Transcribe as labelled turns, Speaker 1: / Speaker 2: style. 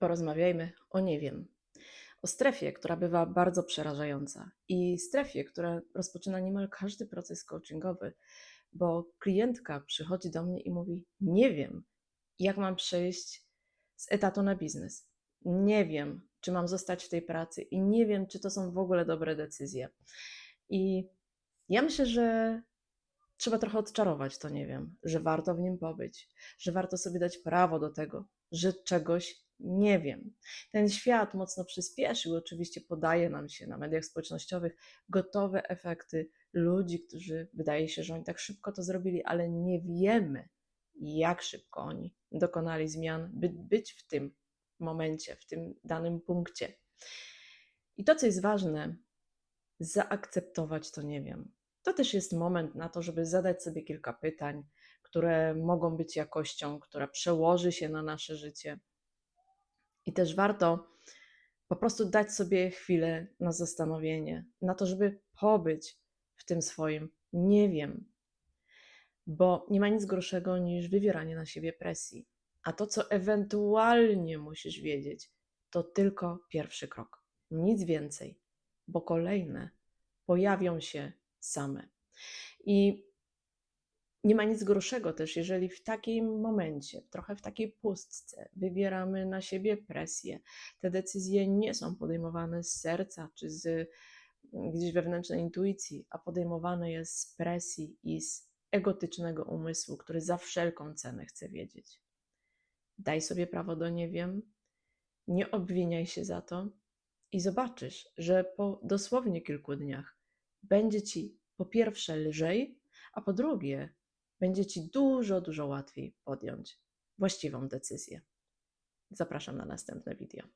Speaker 1: Porozmawiajmy o nie wiem. O strefie, która bywa bardzo przerażająca i strefie, która rozpoczyna niemal każdy proces coachingowy, bo klientka przychodzi do mnie i mówi: Nie wiem, jak mam przejść z etatu na biznes. Nie wiem, czy mam zostać w tej pracy i nie wiem, czy to są w ogóle dobre decyzje. I ja myślę, że trzeba trochę odczarować to nie wiem, że warto w nim pobyć, że warto sobie dać prawo do tego, że czegoś nie wiem. Ten świat mocno przyspieszył, oczywiście podaje nam się na mediach społecznościowych gotowe efekty ludzi, którzy wydaje się, że oni tak szybko to zrobili, ale nie wiemy, jak szybko oni dokonali zmian, by być w tym momencie, w tym danym punkcie. I to, co jest ważne, zaakceptować to nie wiem. To też jest moment na to, żeby zadać sobie kilka pytań, które mogą być jakością, która przełoży się na nasze życie. I też warto po prostu dać sobie chwilę na zastanowienie, na to, żeby pobyć w tym swoim nie wiem, bo nie ma nic gorszego niż wywieranie na siebie presji. A to, co ewentualnie musisz wiedzieć, to tylko pierwszy krok, nic więcej, bo kolejne pojawią się same. I nie ma nic gorszego też, jeżeli w takim momencie, trochę w takiej pustce, wywieramy na siebie presję. Te decyzje nie są podejmowane z serca czy z mm, gdzieś wewnętrznej intuicji, a podejmowane jest z presji i z egotycznego umysłu, który za wszelką cenę chce wiedzieć. Daj sobie prawo do nie wiem, nie obwiniaj się za to i zobaczysz, że po dosłownie kilku dniach będzie ci po pierwsze lżej, a po drugie będzie ci dużo, dużo łatwiej podjąć właściwą decyzję. Zapraszam na następne video.